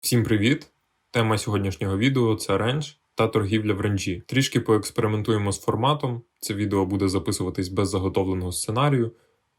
Всім привіт! Тема сьогоднішнього відео це рендж та торгівля в ренджі. Трішки поекспериментуємо з форматом. Це відео буде записуватись без заготовленого сценарію.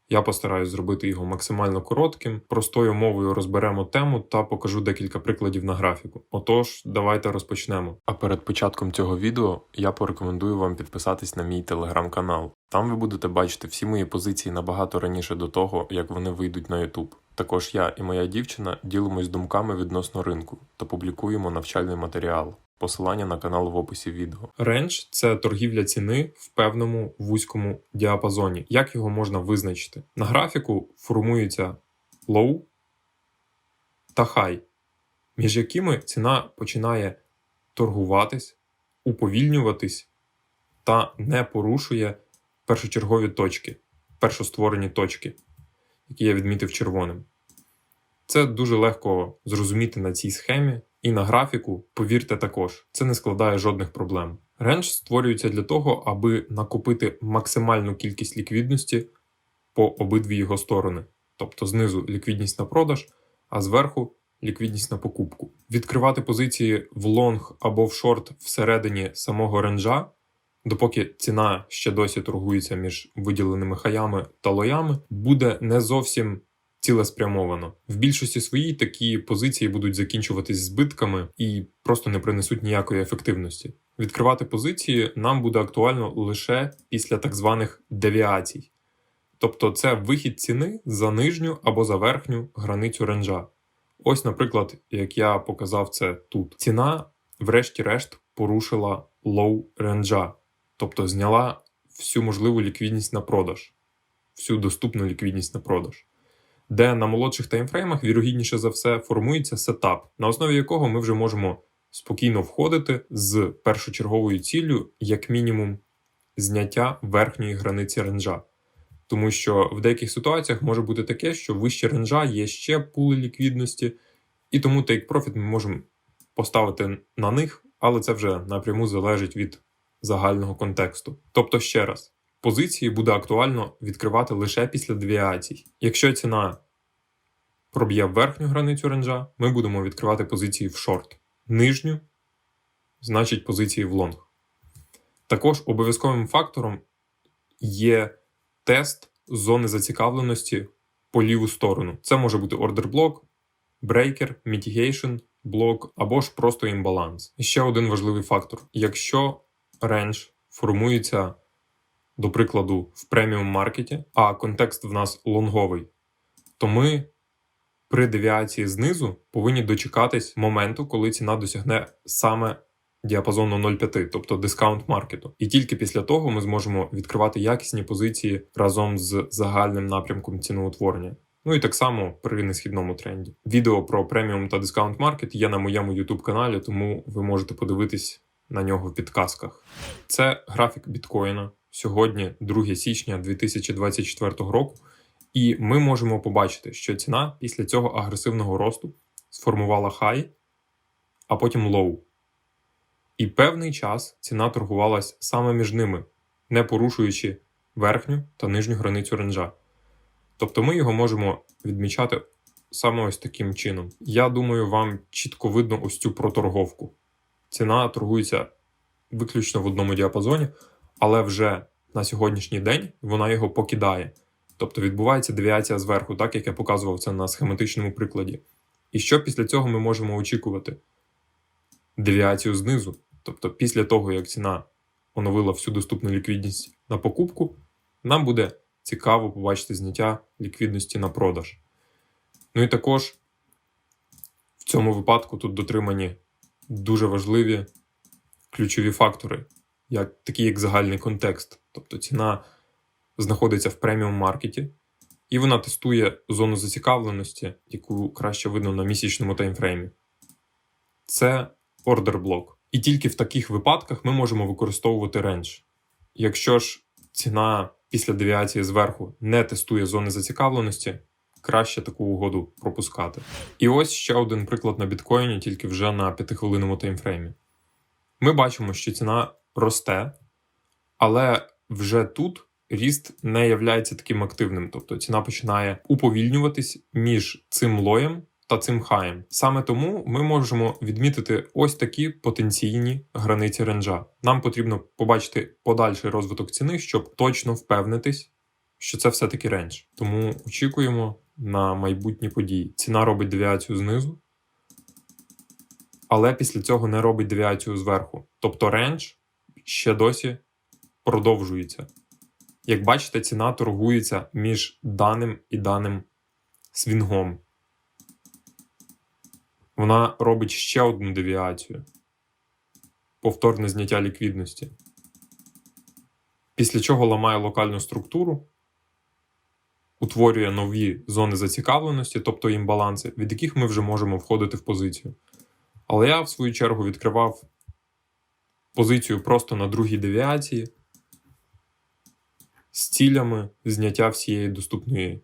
Я постараюсь зробити його максимально коротким, простою мовою розберемо тему та покажу декілька прикладів на графіку. Отож, давайте розпочнемо. А перед початком цього відео я порекомендую вам підписатись на мій телеграм-канал. Там ви будете бачити всі мої позиції набагато раніше до того, як вони вийдуть на YouTube. Також я і моя дівчина ділимось думками відносно ринку та публікуємо навчальний матеріал. Посилання на канал в описі відео. Рендж це торгівля ціни в певному вузькому діапазоні. Як його можна визначити? На графіку формується low та high, між якими ціна починає торгуватись, уповільнюватись та не порушує першочергові точки, першостворені точки, які я відмітив червоним. Це дуже легко зрозуміти на цій схемі, і на графіку, повірте також, це не складає жодних проблем. Рендж створюється для того, аби накопити максимальну кількість ліквідності по обидві його сторони, тобто знизу ліквідність на продаж, а зверху ліквідність на покупку. Відкривати позиції в лонг або в шорт всередині самого ренджа, допоки ціна ще досі торгується між виділеними хаями та лоями, буде не зовсім цілеспрямовано. В більшості своїй такі позиції будуть закінчуватись збитками і просто не принесуть ніякої ефективності. Відкривати позиції нам буде актуально лише після так званих девіацій. Тобто це вихід ціни за нижню або за верхню границю ренджа. Ось, наприклад, як я показав це тут. Ціна, врешті-решт, порушила лоу ренджа, тобто зняла всю можливу ліквідність на продаж, всю доступну ліквідність на продаж де на молодших таймфреймах вірогідніше за все формується сетап, на основі якого ми вже можемо спокійно входити з першочерговою ціллю, як мінімум, зняття верхньої границі ренджа. Тому що в деяких ситуаціях може бути таке, що вище ренджа є ще пули ліквідності, і тому profit ми можемо поставити на них, але це вже напряму залежить від загального контексту. Тобто, ще раз, позиції буде актуально відкривати лише після девіацій. Якщо ціна проб'є верхню границю ренджа, ми будемо відкривати позиції в шорт. Нижню значить позиції в лонг. Також обов'язковим фактором є тест зони зацікавленості по ліву сторону. Це може бути ордер блок, брейкер, mitigation блок або ж просто імбаланс. І ще один важливий фактор: якщо рендж формується до прикладу, в преміум маркеті, а контекст в нас лонговий, то ми при девіації знизу повинні дочекатись моменту, коли ціна досягне саме діапазону 0,5, тобто дискаунт маркету. І тільки після того ми зможемо відкривати якісні позиції разом з загальним напрямком ціноутворення. Ну і так само при несхідному тренді. Відео про преміум та дискаунт маркет є на моєму YouTube каналі, тому ви можете подивитись на нього в підказках. Це графік біткоїна. Сьогодні 2 січня 2024 року, і ми можемо побачити, що ціна після цього агресивного росту сформувала хай, а потім лоу. І певний час ціна торгувалась саме між ними, не порушуючи верхню та нижню границю ренджа. Тобто ми його можемо відмічати саме ось таким чином. Я думаю, вам чітко видно ось цю проторговку. Ціна торгується виключно в одному діапазоні але вже на сьогоднішній день вона його покидає. Тобто відбувається девіація зверху, так як я показував це на схематичному прикладі. І що після цього ми можемо очікувати? Девіацію знизу. Тобто, після того, як ціна оновила всю доступну ліквідність на покупку, нам буде цікаво побачити зняття ліквідності на продаж. Ну і також в цьому випадку тут дотримані дуже важливі ключові фактори як такий як загальний контекст. Тобто ціна знаходиться в преміум маркеті, і вона тестує зону зацікавленості, яку краще видно на місячному таймфреймі. Це ордер блок. І тільки в таких випадках ми можемо використовувати рендж. Якщо ж ціна після девіації зверху не тестує зони зацікавленості, краще таку угоду пропускати. І ось ще один приклад на біткоїні, тільки вже на 5-хвилинному таймфреймі. Ми бачимо, що ціна росте, але вже тут ріст не являється таким активним. Тобто ціна починає уповільнюватись між цим лоєм та цим хаєм. Саме тому ми можемо відмітити ось такі потенційні границі ренджа. Нам потрібно побачити подальший розвиток ціни, щоб точно впевнитись, що це все-таки рендж. Тому очікуємо на майбутні події. Ціна робить девіацію знизу, але після цього не робить девіацію зверху. Тобто рендж ще досі продовжується. Як бачите, ціна торгується між даним і даним свінгом. Вона робить ще одну девіацію. Повторне зняття ліквідності. Після чого ламає локальну структуру, утворює нові зони зацікавленості, тобто імбаланси, від яких ми вже можемо входити в позицію. Але я, в свою чергу, відкривав позицію просто на другій девіації з цілями зняття всієї доступної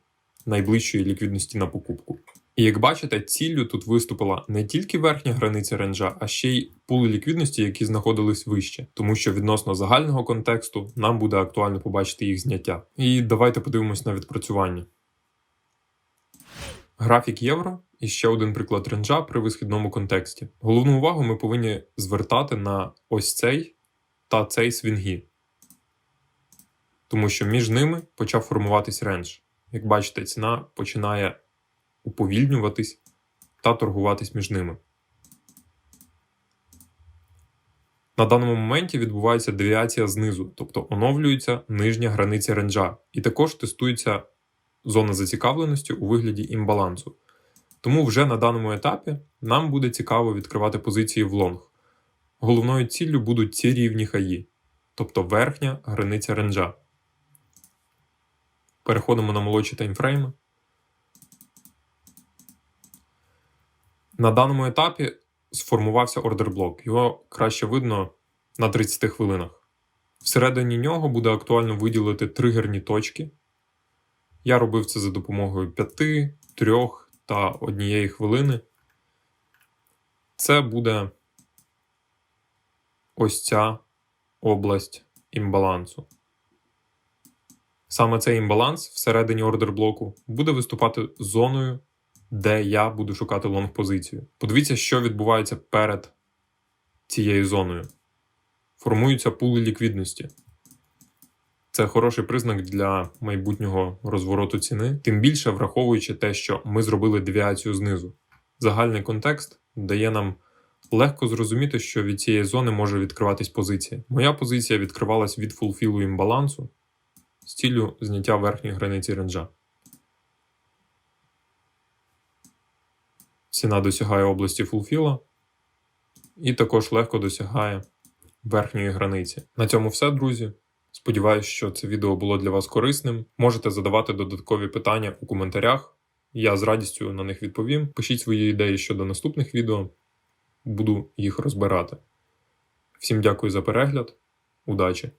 найближчої ліквідності на покупку. І як бачите, ціллю тут виступила не тільки верхня границя ренджа, а ще й пули ліквідності, які знаходились вище, тому що відносно загального контексту нам буде актуально побачити їх зняття. І давайте подивимось на відпрацювання. Графік євро і ще один приклад ренджа при висхідному контексті. Головну увагу ми повинні звертати на ось цей та цей свінги, тому що між ними почав формуватись рендж. Як бачите, ціна починає уповільнюватись та торгуватись між ними. На даному моменті відбувається девіація знизу, тобто оновлюється нижня границя ренджа, і також тестується зона зацікавленості у вигляді імбалансу. Тому вже на даному етапі нам буде цікаво відкривати позиції в лонг. Головною ціллю будуть ці рівні хаї, тобто верхня границя ренджа. Переходимо на молодші таймфрейми. На даному етапі сформувався ордерблок. Його краще видно на 30 хвилинах. Всередині нього буде актуально виділити тригерні точки. Я робив це за допомогою 5, 3 та однієї хвилини. Це буде ось ця область імбалансу. Саме цей імбаланс всередині ордерблоку буде виступати зоною де я буду шукати лонг позицію. Подивіться, що відбувається перед цією зоною. Формуються пули ліквідності. Це хороший признак для майбутнього розвороту ціни, тим більше враховуючи те, що ми зробили девіацію знизу. Загальний контекст дає нам легко зрозуміти, що від цієї зони може відкриватись позиція. Моя позиція відкривалась від фулфілу імбалансу з ціллю зняття верхньої границі ренджа. Ціна досягає області фулфіла і також легко досягає верхньої границі. На цьому все, друзі. Сподіваюсь, що це відео було для вас корисним. Можете задавати додаткові питання у коментарях. Я з радістю на них відповім. Пишіть свої ідеї щодо наступних відео, буду їх розбирати. Всім дякую за перегляд, удачі!